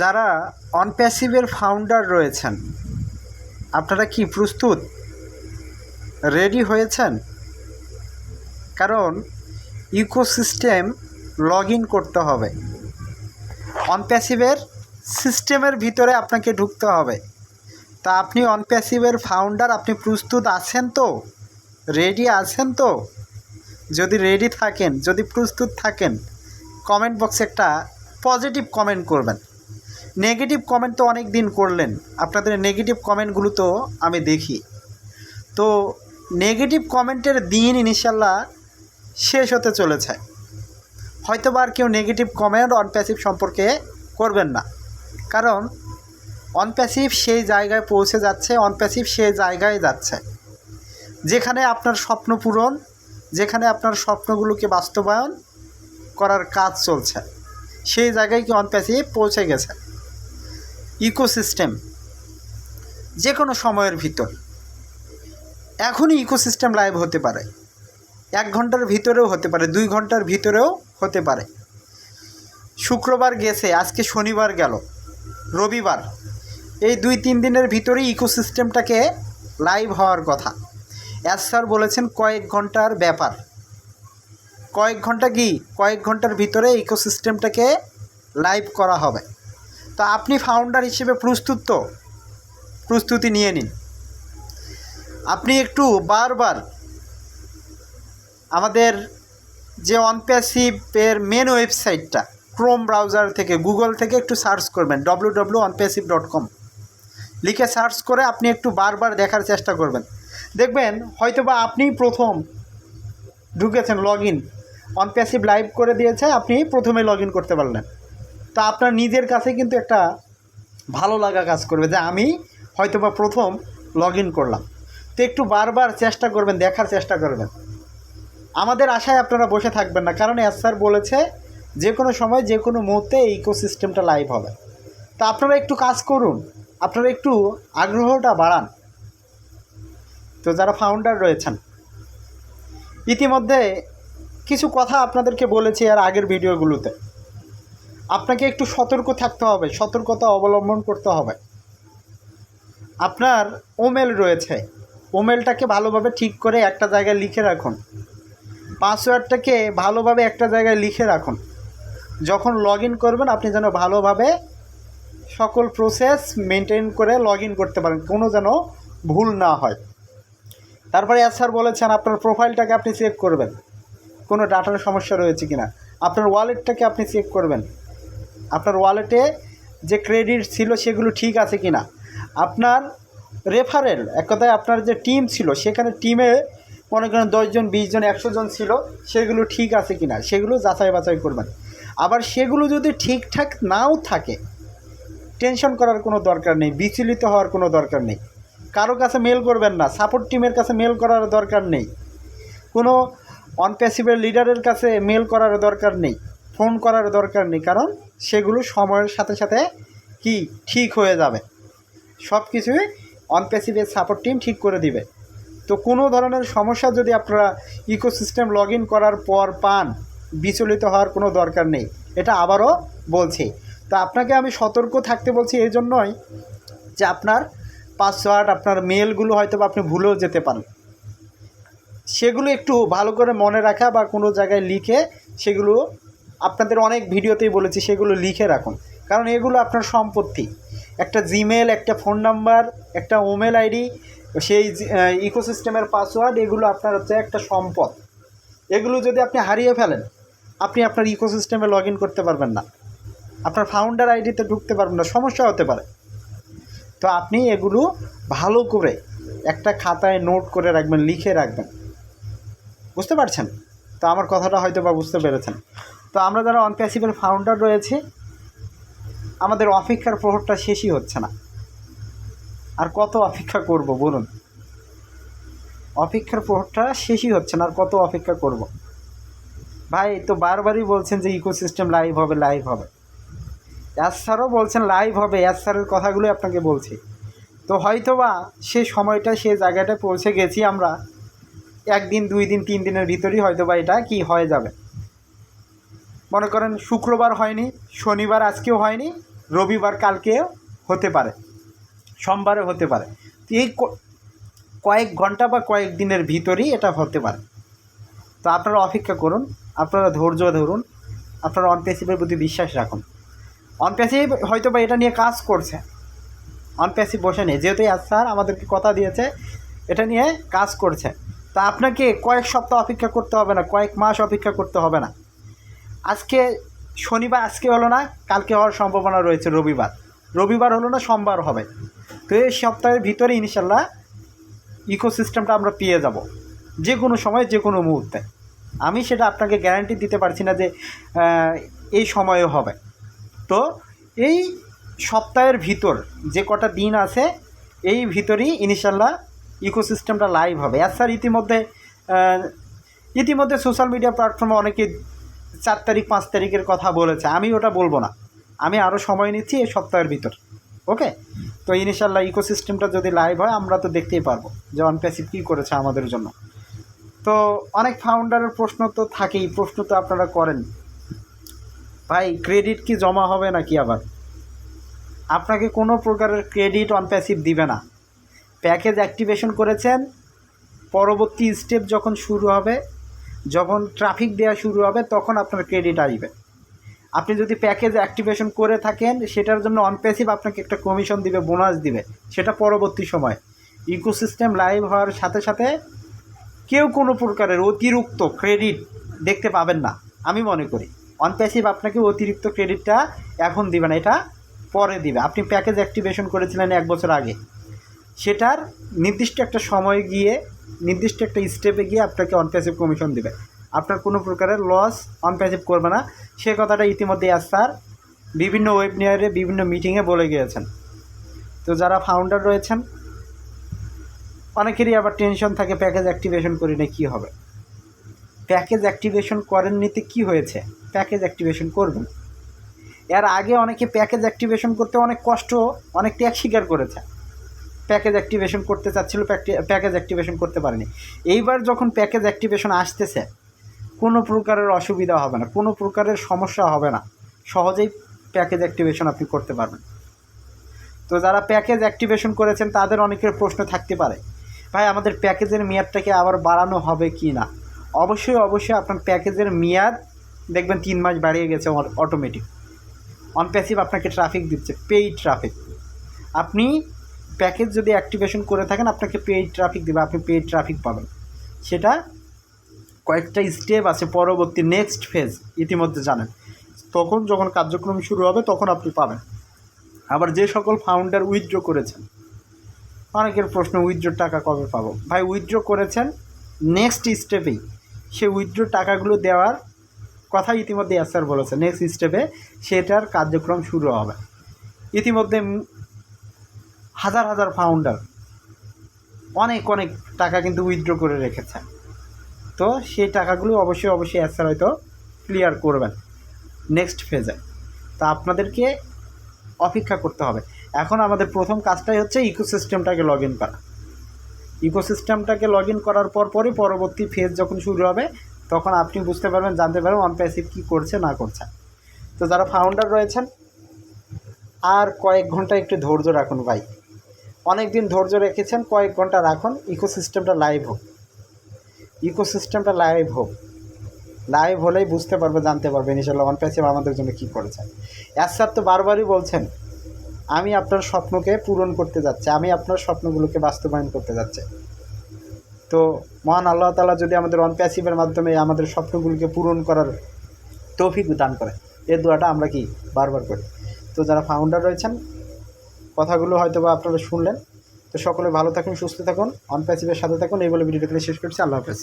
যারা অনপ্যাসিভের ফাউন্ডার রয়েছেন, আপনারা কি প্রস্তুত? রেডি হয়েছেন? কারণ ইকোসিস্টেম লগ ইন করতে হবে। অনপ্যাসিভের সিস্টেমের ভিতরে আপনাকে ঢুকতে হবে। তা আপনি অনপ্যাসিভের ফাউন্ডার আপনি প্রস্তুত আছেন তো? রেডি আছেন তো? যদি রেডি থাকেন, যদি প্রস্তুত থাকেন কমেন্ট বক্সে একটা পজিটিভ কমেন্ট করবেন। নেগেটিভ কমেন্ট তো অনেক দিন করলেন। আপনাদের নেগেটিভ কমেন্টগুলো তো আমি দেখি। তো নেগেটিভ কমেন্টের দিন ইনশাল্লাহ শেষ হতে চলেছে। হয়তো আর কেউ নেগেটিভ কমেন্ট অনপ্যাসিভ সম্পর্কে করবেন না। কারণ অনপ্যাসিভ সেই জায়গায় পৌঁছে যাচ্ছে অনপ্যাসিভ সেই জায়গায় যাচ্ছে। যেখানে আপনার স্বপ্ন পূরণ, যেখানে আপনার স্বপ্নগুলোকে বাস্তবায়ন করার কাজ চলছে। সেই জায়গায় কি অনপ্যাসিভ পৌঁছে গেছে? ইকোসিস্টেম যে কোনো সময়ের ভিতর। এখনই ইকোসিস্টেম লাইভ হতে পারে। এক ঘণ্টার ভিতরেও হতে পারে, দুই ঘণ্টার ভিতরেও হতে পারে। শুক্রবার গেছে, আজকে শনিবার গেল, রবিবার। এই দুই তিন দিনের ভিতরেই ইকোসিস্টেমটাকে লাইভ হওয়ার কথা। অ্যাজ স্যার বলেছেন, কয়েক ঘণ্টার ব্যাপার। কয়েক ঘণ্টা কি? কয়েক ঘণ্টার ভিতরে ইকোসিস্টেমটাকে লাইভ করা হবে। তো আপনি ফাউন্ডার হিসেবে প্রস্তুত তো? প্রস্তুতি নিয়ে নিন। আপনি একটু বারবার আমাদের যে অনপ্যাসিভের মেন ওয়েবসাইটটা ক্রোম ব্রাউজার থেকে গুগল থেকে একটু সার্চ করবেন W W OnPassive dot com লিখে সার্চ করে আপনি একটু বারবার দেখার চেষ্টা করবেন। দেখবেন, হয়তোবা আপনিই প্রথম ঢুকেছেন লগ ইন অনপ্যাসিভ লাইভ করে দিয়েছে, আপনি প্রথমে লগ ইন করতে পারলেন। তা আপনার নিজের কাছে কিন্তু একটা ভালো লাগা কাজ করবে যে আমি হয়তো বা প্রথম লগ ইন করলাম। তো একটু বারবার চেষ্টা করবেন, দেখার চেষ্টা করবেন। আমাদের আশায় আপনারা বসে থাকবেন না, কারণ এস স্যার বলেছে যে কোনো সময়, যে কোনো মুহূর্তে এই ইকোসিস্টেমটা লাইভ হবে। তা আপনারা একটু কাজ করুন, আপনারা একটু আগ্রহটা বাড়ান। তো যারা ফাউন্ডার রয়েছেন, ইতিমধ্যে কিছু কথা আপনাদেরকে বলেছি আর আগের ভিডিওগুলোতে আপনাকে একটু সতর্ক থাকতে হবে, সতর্কতা অবলম্বন করতে হবে। আপনার ওমেল রয়েছে। ওমেলটাকে ভালোভাবে ঠিক করে একটা জায়গায় লিখে রাখুন। পাসওয়ার্ডটাকে ভালোভাবে একটা জায়গায় লিখে রাখুন। যখন লগ ইন করবেন, আপনি যেন ভালোভাবে সকল প্রসেস মেনটেন করে লগ ইন করতে পারেন, কোনো যেন ভুল না হয়। তারপরে এস স্যার বলেছেন, আপনার প্রোফাইলটাকে আপনি চেক করবেন। কোনো ডাটার সমস্যা রয়েছে কি না আপনার ওয়ালেটটাকে আপনি চেক করবেন। আপনার ওয়ালেটে যে ক্রেডিট ছিল সেগুলো ঠিক আছে কি না আপনার রেফারেল এক কথায় আপনার যে টিম ছিল, সেখানে টিমে মনে করেন দশজন, বিশজন একশো জন ছিল, সেগুলো ঠিক আছে কি না সেগুলো যাচাই বাছাই করবেন। আবার সেগুলো যদি ঠিকঠাক নাও থাকে টেনশন করার কোনো দরকার নেই, বিচলিত হওয়ার কোনো দরকার নেই। কারও কাছে মেল করবেন না সাপোর্ট টিমের কাছে মেল করার দরকার নেই। কোনো অনপ্যাসিভের লিডারের কাছে মেল করার দরকার নেই ফোন করার দরকার নেই, কারণ সেগুলো সময়ের সাথে সাথে কি ঠিক হয়ে যাবে। সব কিছুই অনপ্যাসিভের সাপোর্ট টিম ঠিক করে দিবে। তো কোনো ধরনের সমস্যা যদি আপনারা ইকোসিস্টেম লগ ইন করার পর পান, বিচলিত হওয়ার কোনো দরকার নেই। এটা আবারও বলছি। তো আপনাকে আমি সতর্ক থাকতে বলছি এই জন্যই যে আপনার পাসওয়ার্ড আপনার মেলগুলো হয়তো বা আপনি ভুলেও যেতে পারেন। সেগুলো একটু ভালো করে মনে রাখা বা কোনো জায়গায় লিখে সেগুলো আপনাদের অনেক ভিডিওতেই বলেছি, সেগুলো লিখে রাখুন। কারণ এগুলো আপনার সম্পত্তি। একটা জিমেল একটা ফোন নাম্বার একটা ওমেল আইডি সেই ইকোসিস্টেমের পাসওয়ার্ড এগুলো আপনার হচ্ছে একটা সম্পদ। এগুলো যদি আপনি হারিয়ে ফেলেন, আপনি আপনার ইকোসিস্টেমে লগ ইন করতে পারবেন না। আপনার ফাউন্ডার আইডিতে ঢুকতে পারবেন না, সমস্যা হতে পারে। তো আপনি এগুলো ভালো করে একটা খাতায় নোট করে রাখবেন, লিখে রাখবেন। বুঝতে পারছেন? তো আমার কথাটা হয়তো বা বুঝতে পেরেছেন। তো আমরা যারা অনপ্যাসিভের ফাউন্ডার রয়েছে, আমাদের অপেক্ষার প্রহরটা শেষই হচ্ছে না। আর কত অপেক্ষা করব বলুন? অপেক্ষার প্রহরটা শেষই হচ্ছে না, আর কত অপেক্ষা করব? ভাই, তো বারবারই বলছেন যে ইকোসিস্টেম লাইভ হবে লাইভ হবে। অ্যাস স্যারও বলছেন লাইভ হবে অ্যাস স্যারের কথাগুলোই আপনাকে বলছি। তো হয়তোবা সে সময়টা, সে জায়গাটায় পৌঁছে গেছি আমরা। একদিন, দুই দিন, তিন দিনের ভিতরেই হয়তো বা এটা কি হয়ে যাবে। মনে করেন শুক্রবার হয়নি, শনিবার আজকেও হয়নি, রবিবার কালকেও হতে পারে সোমবারে হতে পারে। তো এই কয়েক ঘণ্টা বা কয়েক দিনের ভিতরেই এটা হতে পারে। তো আপনারা অপেক্ষা করুন, আপনারা ধৈর্য ধরুন, আপনারা অনপ্যাসিভের প্রতি বিশ্বাস রাখুন। অনপ্যাসিভ হয়তো বা এটা নিয়ে কাজ করছে। অনপ্যাসিভ বসে নেই। যেহেতু আজ স্যার আমাদেরকে কথা দিয়েছে, এটা নিয়ে কাজ করছে। তা আপনাকে কয়েক সপ্তাহ অপেক্ষা করতে হবে না, কয়েক মাস অপেক্ষা করতে হবে না। আজকে শনিবার, আজকে হলো না, কালকে হওয়ার সম্ভাবনা রয়েছে রবিবার। রবিবার হলো না, সোমবার হবে। তো এই সপ্তাহের ভিতরে ইনশাল্লাহ ইকোসিস্টেমটা আমরা পেয়ে যাব। যে কোনো সময়, যে কোনো মুহূর্তে। আমি সেটা আপনাকে গ্যারান্টি দিতে পারছি না যে এই সময়ে হবে। তো এই সপ্তাহের ভিতর যে কটা দিন আছে, এই ভিতরেই ইনশাল্লাহ ইকোসিস্টেমটা লাইভ হবে। আর স্যার ইতিমধ্যে ইতিমধ্যে সোশ্যাল মিডিয়া প্ল্যাটফর্মে অনেকে চার তারিখ, পাঁচ তারিখের কথা বলেছে। আমি ওটা বলব না। আমি আরও সময় নিচ্ছি এই সপ্তাহের ভিতর। ওকে? তো ইনশাল্লাহ ইকোসিস্টেমটা যদি লাইভ হয়, আমরা তো দেখতেই পারব যে অনপ্যাসিভ কী করেছে আমাদের জন্য। তো অনেক ফাউন্ডারের প্রশ্ন তো থাকেই। প্রশ্ন তো আপনারা করেন। ভাই ক্রেডিট কি জমা হবে নাকি আবার? আপনাকে কোনো প্রকারের ক্রেডিট অনপ্যাসিভ দিবে না। প্যাকেজ অ্যাক্টিভেশন করেছেন। পরবর্তী স্টেপ যখন শুরু হবে যখন ট্রাফিক দেওয়া শুরু হবে, তখন আপনার ক্রেডিট আসবে। আপনি যদি প্যাকেজ অ্যাক্টিভেশন করে থাকেন, সেটার জন্য অনপ্যাসিভ আপনাকে একটা কমিশন দিবে বোনাস দিবে। সেটা পরবর্তী সময়। ইকোসিস্টেম লাইভ হওয়ার সাথে সাথে কেউ কোনো প্রকারের অতিরিক্ত ক্রেডিট দেখতে পাবেন না, আমি মনে করি। অনপ্যাসিভ আপনাকে অতিরিক্ত ক্রেডিটটা এখন দিবে না, এটা পরে দিবে। আপনি প্যাকেজ অ্যাক্টিভেশন করেছিলেন এক বছর আগে। সেটার নির্দিষ্ট একটা সময় গিয়ে, নির্দিষ্ট একটা স্টেপে গিয়ে আপনাকে অনপ্যাসিভ কমিশন দেবে। আপনার কোনো প্রকারের লস অনপ্যাসিভ করবে না। সে কথাটা ইতিমধ্যে স্যার বিভিন্ন ওয়েবিনারে বিভিন্ন মিটিংয়ে বলে গিয়েছেন। তো যারা ফাউন্ডার রয়েছেন, অনেকেরই আবার টেনশন থাকে প্যাকেজ অ্যাক্টিভেশন করি না কী হবে? প্যাকেজ অ্যাক্টিভেশন করেন নিতে কী হয়েছে? প্যাকেজ অ্যাক্টিভেশন করবেন। এর আগে অনেকে প্যাকেজ অ্যাক্টিভেশন করতে অনেক কষ্ট অনেক ত্যাগ স্বীকার করেছে। প্যাকেজ অ্যাক্টিভেশন করতে চাচ্ছিল প্যাকেজ অ্যাক্টিভেশন করতে পারেনি। এইবার যখন প্যাকেজ অ্যাক্টিভেশন আসতেছে, কোনো প্রকারের অসুবিধা হবে না, কোনো প্রকারের সমস্যা হবে না। সহজেই প্যাকেজ অ্যাক্টিভেশন আপনি করতে পারবেন। তো যারা প্যাকেজ অ্যাক্টিভেশন করেছেন, তাদের অনেকের প্রশ্ন থাকতে পারে, ভাই, আমাদের প্যাকেজের মেয়াদটাকে আবার বাড়ানো হবে কি না? অবশ্যই অবশ্যই আপনার প্যাকেজের মেয়াদ দেখবেন তিন মাস বাড়িয়ে গেছে অটোমেটিক অনপ্যাসিভ আপনাকে ট্রাফিক দিচ্ছে পেইড ট্রাফিক আপনি প্যাকেজ যদি অ্যাক্টিভেশন করে থাকেন, আপনাকে পেইড ট্রাফিক দেবে, আপনি পেইড ট্রাফিক পাবেন। সেটা কয়েকটা স্টেপ আছে, পরবর্তী নেক্সট ফেজ ইতিমধ্যে জানেন। তখন যখন কার্যক্রম শুরু হবে, তখন আপনি পাবেন। আবার যে সকল ফাউন্ডার উইথড্র করেছেন, অনেকের প্রশ্ন উইথড্রোর টাকা কবে পাবো? ভাই উইথড্র করেছেন নেক্সট স্টেপেই সে উইথড্র টাকাগুলো দেওয়ার কথা ইতিমধ্যে স্যার বলেছে। নেক্সট স্টেপে সেটার কার্যক্রম শুরু হবে। ইতিমধ্যে হাজার হাজার ফাউন্ডার অনেক অনেক টাকা কিন্তু উইথড্র করে রেখেছে তো সেই টাকাগুলো অবশ্যই অবশ্যই স্যার হয়তো ক্লিয়ার করবেন নেক্সট ফেজে তা আপনাদেরকে অপেক্ষা করতে হবে। এখন আমাদের প্রথম কাজটাই হচ্ছে ইকোসিস্টেমটাকে লগ ইন করা। ইকোসিস্টেমটাকে লগ ইন করার পর পরই পরবর্তী ফেজ যখন শুরু হবে, তখন আপনি বুঝতে পারবেন, জানতে পারবেন অনপ্যাসিভ কী করছে, না করছে। তো যারা ফাউন্ডার রয়েছেন, আর কয়েক ঘণ্টা একটু ধৈর্য রাখুন ভাই। অনেক দিন ধৈর্য রেখেছেন, কয়েক ঘণ্টা রাখুন ইকোসিস্টেমটা লাইভ হোক। ইকোসিস্টেমটা লাইভ হোক। লাইভ হলেই বুঝতে পারবে, জানতে পারবে ইনশাল্লাহ অনপ্যাসিভ আমাদের জন্য কী করেছে এস স্যার তো বারবারই বলছেন, আমি আপনার স্বপ্নকে পূরণ করতে যাচ্ছি, আমি আপনার স্বপ্নগুলোকে বাস্তবায়ন করতে যাচ্ছি। তো মহান আল্লাহ তালা যদি আমাদের অনপ্যাসিভের মাধ্যমে আমাদের স্বপ্নগুলোকে পূরণ করার তৌফিক দান করে এই দোয়াটা আমরা কি বারবার করি? তো যারা ফাউন্ডার রয়েছেন কথাগুলো হয়তো বা আপনারা শুনলেন। তো সকলে ভালো থাকুন, সুস্থ থাকুন অনপ্যাসিভের সাথে থাকুন। এই বলে ভিডিওটা শেষ করছি। আল্লাহ হাফেজ।